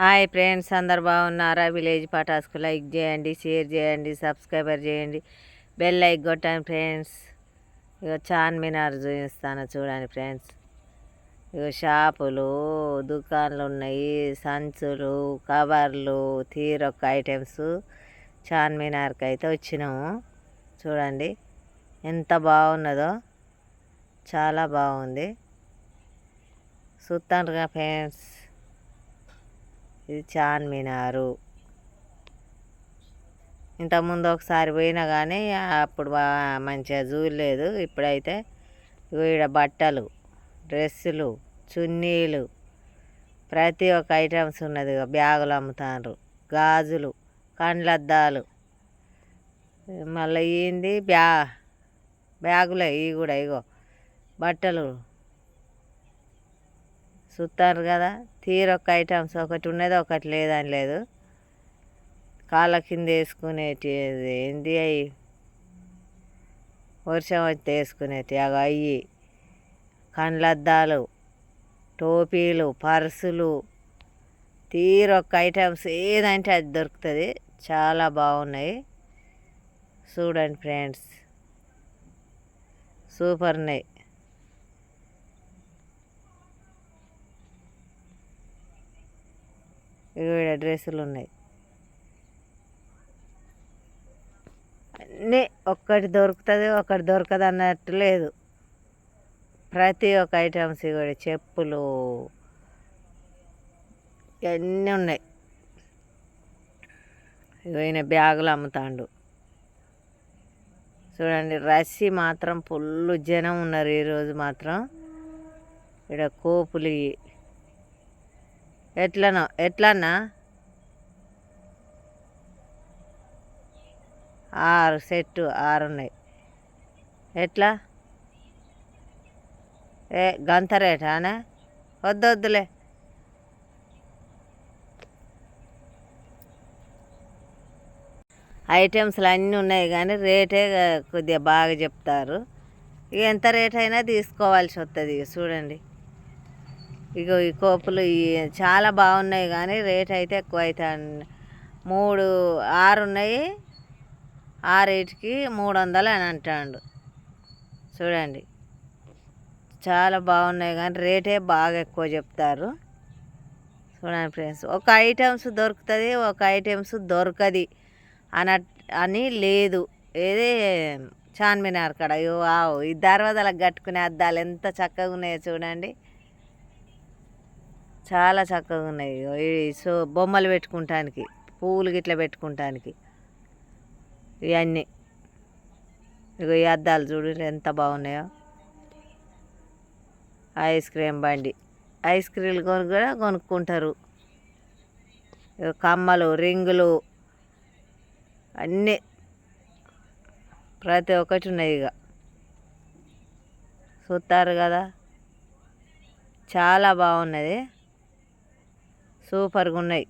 Hi friends అందరు బాగున్నారా? Village పటాస్కు లైక్ చేయండి షేర్ చేయండి సబ్స్క్రైబర్ చేయండి. బెల్ లైక్ కొట్టండి ఫ్రెండ్స్. ఇక చార్మినార్ చూపిస్తాను చూడండి ఫ్రెండ్స్. ఇక షాపులు దుకాన్లు ఉన్నాయి సంచులు కవర్లు తీరొక్క ఐటమ్స్ చార్మినార్కి అయితే వచ్చినాము. చూడండి ఎంత బాగున్నదో చాలా బాగుంది. చూస్తానుగా ఫ్రెండ్స్. ఇది చార్మినారు. ఇంతకుముందు ఒకసారి పోయినా కానీ అప్పుడు మంచిగా చూడలేదు. ఇప్పుడైతే ఈడ బట్టలు డ్రెస్సులు చున్నీలు ప్రతి ఒక్క ఐటమ్స్ ఉన్నది. బ్యాగులు అమ్ముతారు గాజులు కండ్లద్దాలు. మళ్ళీ ఏంది? బ్యా బ్యాగులే ఇవి కూడా ఇగో బట్టలు. చూస్తారు కదా. తీరొక్క ఐటమ్స్ ఒకటి ఉన్నది ఒకటి లేదని లేదు. కాళ్ళ కింద వేసుకునేటి ఏంది అవి వర్షం వస్తే వేసుకునేటి అవి అయ్యి. కండ్లద్దాలు టోపీలు పర్సులు. తీరొక్క ఐటమ్స్ ఏదంటే అది దొరుకుతుంది. చాలా బాగున్నాయి. చూడండి ఫ్రెండ్స్. సూపర్ ఉన్నాయి. ఇవిడ డ్రెస్సులు ఉన్నాయి. అన్నీ ఒక్కటి దొరుకుతుంది ఒకటి దొరకదు అన్నట్టు లేదు. ప్రతి ఒక్క ఐటమ్స్ కూడా చెప్పులు ఇవన్నీ ఉన్నాయి. ఈయన బ్యాగులు అమ్ముతాండు. చూడండి రస్సీ మాత్రం ఫుల్ జనం ఉన్నారు ఈరోజు మాత్రం. ఇక్కడ కోపులు ఎట్లనో ఎట్లన్నా? ఆరు సెట్టు ఆరు ఉన్నాయి ఎట్లా? ఏ గంత రేటానే? వద్దు వద్దులే. ఐటమ్స్లు అన్నీ ఉన్నాయి కానీ రేటే కొద్దిగా బాగా చెప్తారు. ఇక ఎంత రేట్ అయినా తీసుకోవాల్సి వస్తుంది ఇక చూడండి. ఇగో ఈ కోపులు చాలా బాగున్నాయి కానీ రేట్ అయితే ఎక్కువ అవుతాయండి మూడు ఆరు ఉన్నాయి. ఆరింటికి మూడు వందలు అని అంటాడు. చూడండి. చాలా బాగున్నాయి కానీ రేటే బాగా ఎక్కువ చెప్తారు. చూడండి ఫ్రెండ్స్ ఒక ఐటమ్స్ దొరుకుతుంది ఒక ఐటమ్స్ దొరకది అన అని లేదు. ఏది చార్మినార్ కాడ అయ్యో ఆవు ఈ దర్వాజాలకు కట్టుకునే అద్దాలు ఎంత చక్కగా ఉన్నాయో చూడండి. చాలా చక్కగా ఉన్నాయి. ఇగో ఈ సో బొమ్మలు పెట్టుకుంటానికి పువ్వులు గిట్ల పెట్టుకుంటానికి. ఇవన్నీ ఇగో ఈ అద్దాలు చూడు ఎంత బాగున్నాయో. ఐస్ క్రీమ్ బండి. ఐస్ క్రీమ్లు కొని కూడా కొనుక్కుంటారు. కమ్మలు రింగులు అన్నీ. ప్రతి ఒక్కటి ఉన్నాయి ఇక చూస్తారు కదా. చాలా బాగున్నది. సూపర్గా ఉన్నాయి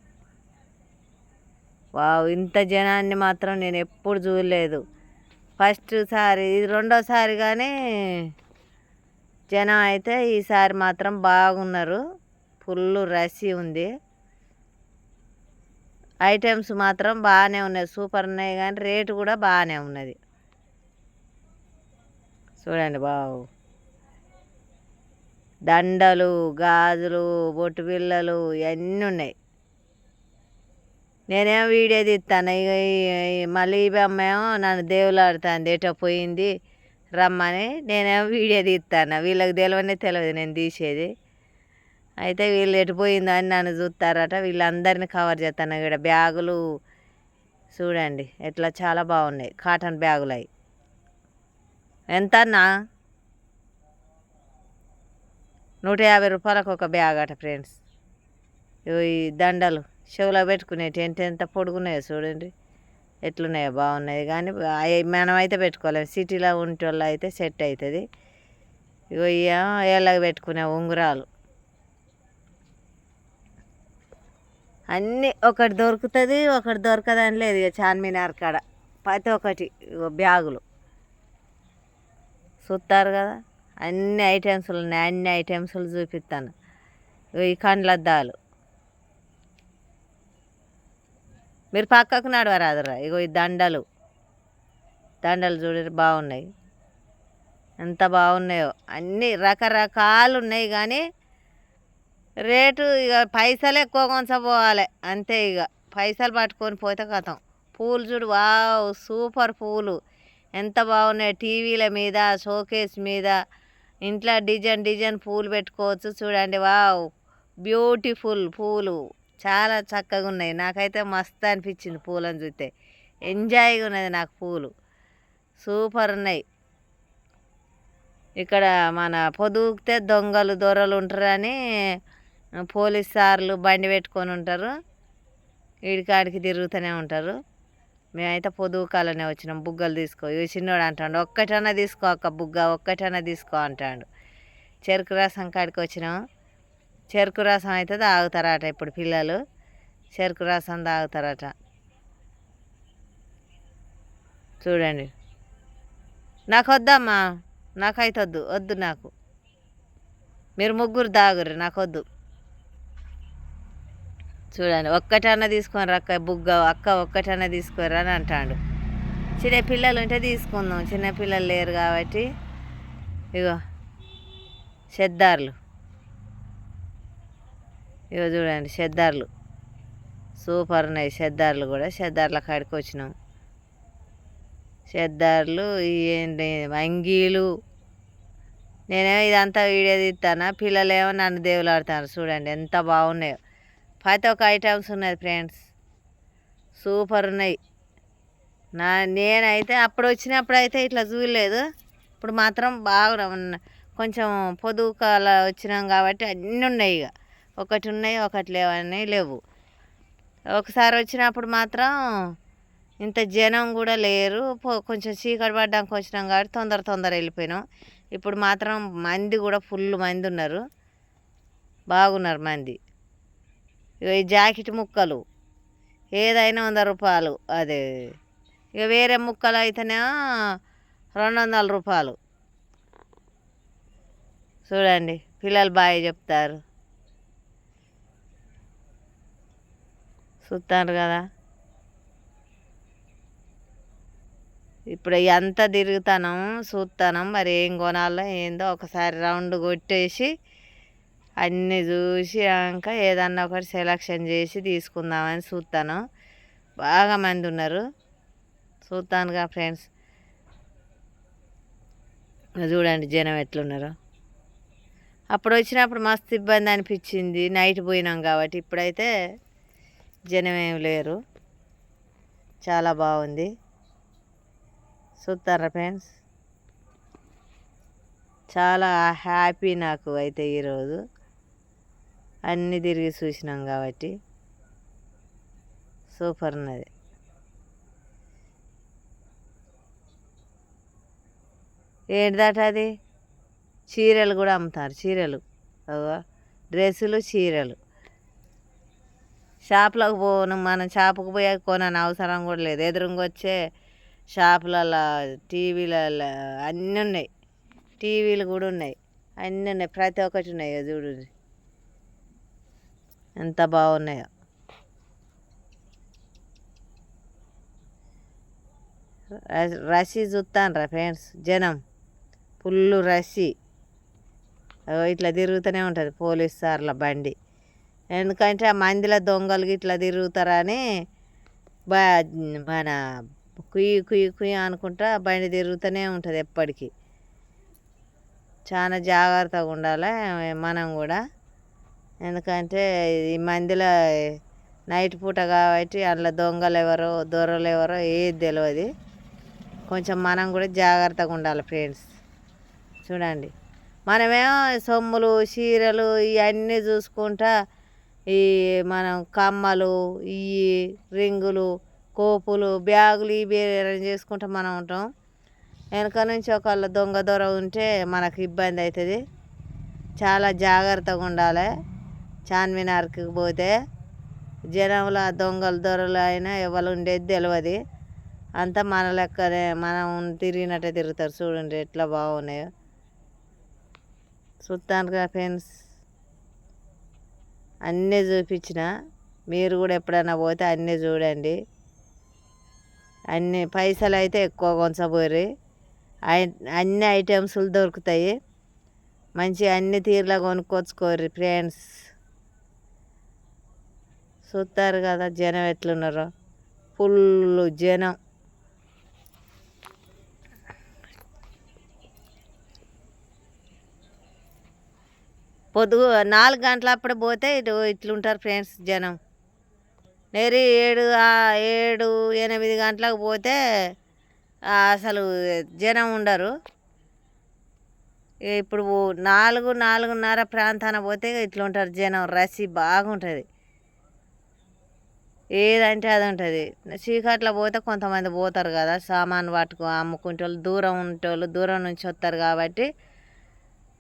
వావ్ ఇంత జనాన్ని మాత్రం నేను ఎప్పుడు చూడలేదు. ఫస్ట్ సారి ఇది రెండోసారి కానీ జనం అయితే ఈసారి మాత్రం బాగున్నారు. ఫుల్ రష్ ఉంది. ఐటమ్స్ మాత్రం బాగానే ఉన్నాయి. సూపర్ ఉన్నాయి కానీ రేటు కూడా బాగానే ఉన్నది. చూడండి బావు దండలు గాజులు బొట్టు బిళ్ళలు ఇవన్నీ ఉన్నాయి. నేనేమో వీడియో తీస్తాను ఇక మళ్ళీ అమ్మేమో నన్ను దేవులాడుతుంది. ఏటో పోయింది? రమ్మని నేనేమో వీడియో తీస్తాను వీళ్ళకి తెలియనే తెలియదు నేను తీసేది. అయితే వీళ్ళు ఎటుపోయిందో అని నన్ను చూస్తారట వీళ్ళందరినీ కవర్ చేస్తాను ఇక్కడ బ్యాగులు చూడండి ఎట్లా చాలా బాగున్నాయి. కాటన్ బ్యాగులు అవి ఎంత అన్నా నూట యాభై రూపాయలకు ఒక బ్యాగ్ అట ఫ్రెండ్స్. ఈ దండలు చెవులో పెట్టుకునేటి ఎంత ఎంత పొడుగున్నాయో చూడండి. ఎట్లున్నాయో బాగున్నాయి. కానీ అవి పెట్టుకోలేము సిటీలో ఉంటే వాళ్ళు అయితే సెట్ అవుతుంది. ఇగో ఇక ఏళ్ళకి పెట్టుకునే ఉంగరాలు. అన్నీ ఒకటి దొరుకుతుంది ఒకటి దొరకదని లేదు ఇక చార్మినార్ కాడ. ప్రతి ఒక్కటి ఇగో బ్యాగులు. చూస్తారు కదా? అన్ని ఐటమ్స్లు ఉన్నాయి అన్ని ఐటమ్స్లు చూపిస్తాను. ఈ కండ్లద్దాలు. మీరు పక్కకు నడవరాదురా ఇగో ఈ దండలు. దండలు చూడరు బాగున్నాయి. ఎంత బాగున్నాయో. అన్నీ రకరకాలు ఉన్నాయి కానీ రేటు ఇక పైసలు ఎక్కువ కొంచపోవాలి అంతే ఇక పైసలు పట్టుకొని పోతే కథం పూలు చూడు వావ్ సూపర్ పూలు. ఎంత బాగున్నాయి టీవీల మీద షోకేస్ మీద. ఇంట్లో డిజైన్ డిజైన్ పూలు పెట్టుకోవచ్చు. చూడండి వావ్! బ్యూటిఫుల్ పూలు. చాలా చక్కగా ఉన్నాయి. నాకైతే మస్తు అనిపించింది పూలను చూస్తే. ఎంజాయ్గా ఉన్నది నాకు పూలు. సూపర్ ఉన్నాయి. ఇక్కడ మన పొదుగుతే దొంగలు దొరలు ఉంటారని పోలీస్ సార్లు బండి పెట్టుకొని ఉంటారు. ఇడికాడికి తిరుగుతూనే ఉంటారు. మేమైతే పొదువు కాలనే వచ్చినాం. బుగ్గలు తీసుకో. ఇవి చిన్నోడు అంటాడు ఒక్కటన్నా తీసుకో అక్క బుగ్గ ఒక్కటన్నా తీసుకో అంటాడు. చెరుకు రసం కాడికి వచ్చినాం. చెరుకు రసం అయితే తాగుతారట ఇప్పుడు పిల్లలు. చెరుకు రసం తాగుతారట. చూడండి. నాకు వద్దమ్మా నాకైతే వద్దు. వద్దు నాకు. మీరు ముగ్గురు తాగురు నాకు వద్దు చూడండి ఒక్కటన్నా తీసుకొని అక్క బుగ్గ అక్క ఒక్కటన్నా తీసుకొని అని అంటాడు. చిన్న పిల్లలు ఉంటే తీసుకుందాం చిన్న పిల్లలు లేరు కాబట్టి. ఇగో సెద్దార్లు ఇగో చూడండి సెద్దార్లు సూపర్ ఉన్నాయి సెద్దార్లు కూడా సెద్దార్ల కాడికి వచ్చినాం. సెద్దార్లు ఏంటి అంగీలు. నేనేమో ఇదంతా వీడియో తీస్తాను పిల్లలేమో నన్ను దేవులాడుతారు చూడండి ఎంత బాగున్నాయో. ప్రతి ఒక్క ఐటమ్స్ ఉన్నది ఫ్రెండ్స్. సూపర్ ఉన్నాయి. నా నేనైతే అప్పుడు వచ్చినప్పుడు అయితే ఇట్లా చూడలేదు. ఇప్పుడు మాత్రం బాగా కొంచెం కొంచెం పొదుగుకాల వచ్చినాం కాబట్టి అన్నీ ఉన్నాయి ఇక ఒకటి ఉన్నాయి ఒకటి లేవని లేవు. ఒకసారి వచ్చినప్పుడు మాత్రం ఇంత జనం కూడా లేరు. కొంచెం చీకటి పడ్డానికి వచ్చినాం కాబట్టి తొందర తొందర వెళ్ళిపోయినాం. ఇప్పుడు మాత్రం మంది కూడా ఫుల్ మంది ఉన్నారు. బాగున్నారు మంది. ఇక ఈ జాకెట్ ముక్కలు. ఏదైనా వంద రూపాయలు. అదే. ఇక వేరే ముక్కలు అయితేనే రెండు వందల రూపాయలు. చూడండి పిల్లలు బాగా చెప్తారు. చూస్తారు కదా. ఇప్పుడు ఎంత తిరుగుతాను చూస్తాను మరి ఏం కొనాలో ఏందో ఒకసారి రౌండ్ కొట్టేసి అన్నీ చూసాక ఏదన్నా ఒకటి సెలక్షన్ చేసి తీసుకుందామని చూస్తాను బాగా మంది ఉన్నారు. చూస్తానుగా ఫ్రెండ్స్ చూడండి జనం ఎట్లున్నారు. అప్పుడు వచ్చినప్పుడు మస్తు ఇబ్బంది అనిపించింది. నైట్ పోయినాం కాబట్టి ఇప్పుడైతే జనం ఏం లేరు. చాలా బాగుంది. చూస్తారా ఫ్రెండ్స్ చాలా హ్యాపీ నాకు అయితే ఈరోజు. అన్నీ తిరిగి చూసినాం కాబట్టి సూపర్ ఉన్నది. ఏంటిదట అది? చీరలు కూడా అమ్ముతారు చీరలు. డ్రెస్సులు చీరలు. షాపులకు పోను మనం షాపుకు పోయే కొనని అవసరం కూడా లేదు. ఎదురుగా వచ్చే షాపులలో టీవీలలో అన్నీ ఉన్నాయి. టీవీలు కూడా ఉన్నాయి. అన్నీ ఉన్నాయి. ప్రతి ఒక్కటి ఉన్నాయి చూడు. ఎంత బాగున్నాయో. రసి రషీ చూస్తాను ఫ్రెండ్స్ జనం. ఫుల్ రషీ. ఇట్లా తిరుగుతూనే ఉంటుంది పోలీస్ సార్ల బండి. ఎందుకంటే ఆ మందిల దొంగలు ఇట్లా తిరుగుతారని బా మన కుయ్యి కుయ్యి కుయ్యి అనుకుంటా బండి తిరుగుతూనే ఉంటుంది ఎప్పటికీ. చాలా జాగ్రత్తగా ఉండాలి మనం కూడా. ఎందుకంటే ఈ మందిలో నైట్ పూట కాబట్టి అందులో దొంగలు ఎవరో దొరలు ఎవరో ఏది తెలియదు కొంచెం మనం కూడా జాగ్రత్తగా ఉండాలి ఫ్రెండ్స్. చూడండి. మనమేమో సొమ్ములు చీరలు ఇవన్నీ చూసుకుంటా ఈ మనం కమ్మలు ఈ రింగులు కోపులు బ్యాగులు ఇవి అరేంజ్ చేసుకుంటా మనం ఉంటాం. వెనక నుంచి ఒకళ్ళ దొంగ దొర ఉంటే మనకు ఇబ్బంది అవుతుంది. చాలా జాగ్రత్తగా ఉండాలి. చార్మినార్కి పోతే జనంలో దొంగలు దొరలు అయినా ఎవరు ఉండేది తెలియదు అంతా మన లెక్కనే మనం తిరిగినట్టే తిరుగుతారు చూడండి ఎట్లా బాగున్నాయో. చూస్తానుగా ఫ్రెండ్స్? అన్నీ చూపించిన. మీరు కూడా ఎప్పుడైనా పోతే అన్నీ చూడండి. అన్ని పైసలు అయితే ఎక్కువ కొంచబోరి అన్ని ఐటమ్స్లు దొరుకుతాయి. మంచి అన్ని తీరులా కొనుక్కొచ్చుకోరు ఫ్రెండ్స్. చూస్తారు కదా జనం ఎట్లున్నారో. ఫుల్ జనం. పొద్దుగు నాలుగు గంటలప్పుడు పోతే ఇటు ఇట్లుంటారు ఫ్రెండ్స్ జనం. నేరి ఏడు ఏడు ఎనిమిది గంటలకు పోతే అసలు జనం ఉండరు. ఇప్పుడు నాలుగు నాలుగున్నర ప్రాంతాన పోతే ఇట్లుంటారు జనం. రసి బాగుంటుంది. ఏదంటే అది ఉంటుంది చీకట్లో పోతే కొంతమంది పోతారు కదా సామాన్ పట్టుకు అమ్ముకుంటే వాళ్ళు దూరం ఉంటోళ్ళు దూరం నుంచి వస్తారు కాబట్టి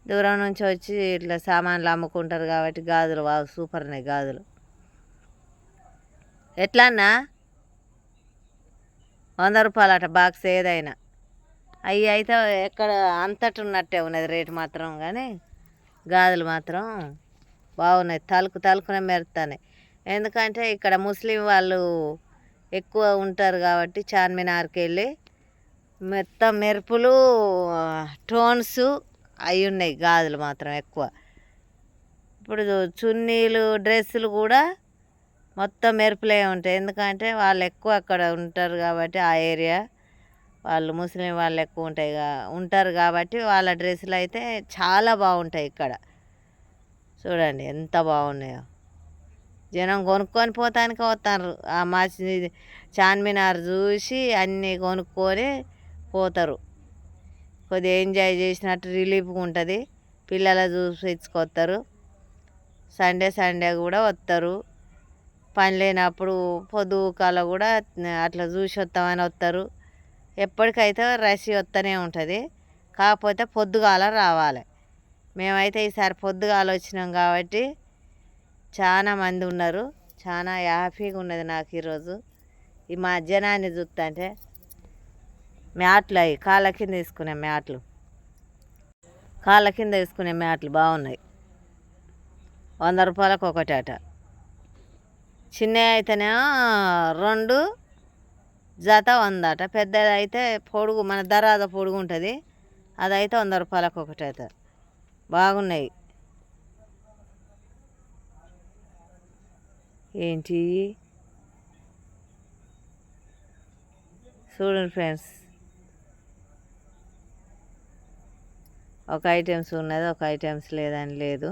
దూరం నుంచి వచ్చి ఇట్లా సామాన్లు అమ్ముకుంటారు కాబట్టి గాజులు బాగా సూపర్ ఉన్నాయి గాజులు. ఎట్లన్నా వంద రూపాయలు అట బాక్స్ ఏదైనా. అవి అయితే ఎక్కడ అంతటి ఉన్నట్టే ఉన్నది రేటు మాత్రం కానీ గాజులు మాత్రం బాగున్నాయి. తలుకు తలుకునే మెరుతున్నాయి ఎందుకంటే ఇక్కడ ముస్లిం వాళ్ళు ఎక్కువ ఉంటారు కాబట్టి చార్మినార్కి వెళ్ళి మొత్తం మెరుపులు టోన్స్ అవి ఉన్నాయి గాజులు మాత్రం ఎక్కువ. ఇప్పుడు చున్నీలు డ్రెస్సులు కూడా మొత్తం మెరుపులే ఉంటాయి. ఎందుకంటే వాళ్ళు ఎక్కువ అక్కడ ఉంటారు కాబట్టి ఆ ఏరియా. వాళ్ళు ముస్లిం వాళ్ళు ఎక్కువ ఉంటాయి ఉంటారు కాబట్టి వాళ్ళ డ్రెస్సులు అయితే చాలా బాగుంటాయి ఇక్కడ. చూడండి ఎంత బాగున్నాయో. జనం కొనుక్కొని పోతానికి వస్తారు ఆ మసీద్ చార్మినార్ చూసి అన్నీ కొనుక్కొని పోతారు. కొద్దిగా ఎంజాయ్ చేసినట్టు రిలీఫ్గా ఉంటుంది. పిల్లలు చూపించుకొస్తారు సండే సండే కూడా వస్తారు. పని లేనప్పుడు పొద్దుకాల కూడా అట్లా చూసి వస్తామని వస్తారు. ఎప్పటికైతే రసి వస్తూనే ఉంటుంది. కాకపోతే పొద్దుగాల రావాలి. మేమైతే ఈసారి పొద్దుగాల వచ్చినాం కాబట్టి చాలా మంది ఉన్నారు. చాలా హ్యాపీగా ఉన్నది నాకు ఈరోజు. ఈ మా జనాన్ని చూస్తుంటే మ్యాట్లు అవి కాళ్ళ కింద తీసుకునే మ్యాట్లు. కాళ్ళ కింద తీసుకునే మ్యాట్లు బాగున్నాయి. వంద రూపాయలకు ఒకటి అట. చిన్నవి అయితేనేమో రెండు జత వంద అట. పెద్దది అయితే పొడుగు మన దరాద పొడుగు ఉంటుంది. అదైతే వంద రూపాయలకు ఒకటి అవుతుంది బాగున్నాయి. ఏంటి? చూడండి ఫ్రెండ్స్. ఒక ఐటమ్స్ ఉన్నది ఒక ఐటమ్స్ లేదని లేదు.